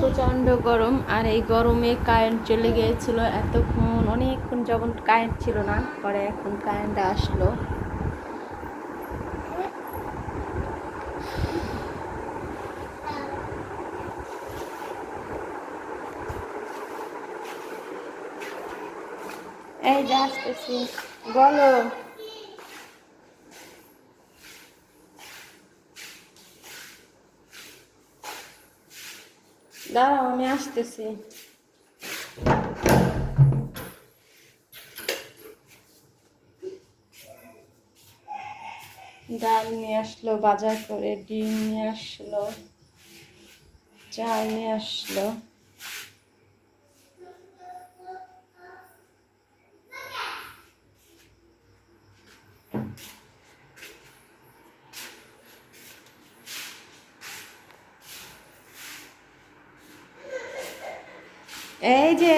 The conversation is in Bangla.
প্রচণ্ড গরম আর এই গরমে কারেন্ট চলে গিয়েছিল এতক্ষণ, অনেকক্ষণ যখন কারেন্ট ছিল না, পরে এখন কারেন্ট আসলো। এই যে আসতেছি। বলো। দাঁড়াও আমি আসতেছি ডাল নিয়ে আসলো বাজার করে ডিম নিয়ে আসলো চাল নিয়ে আসলো এই যে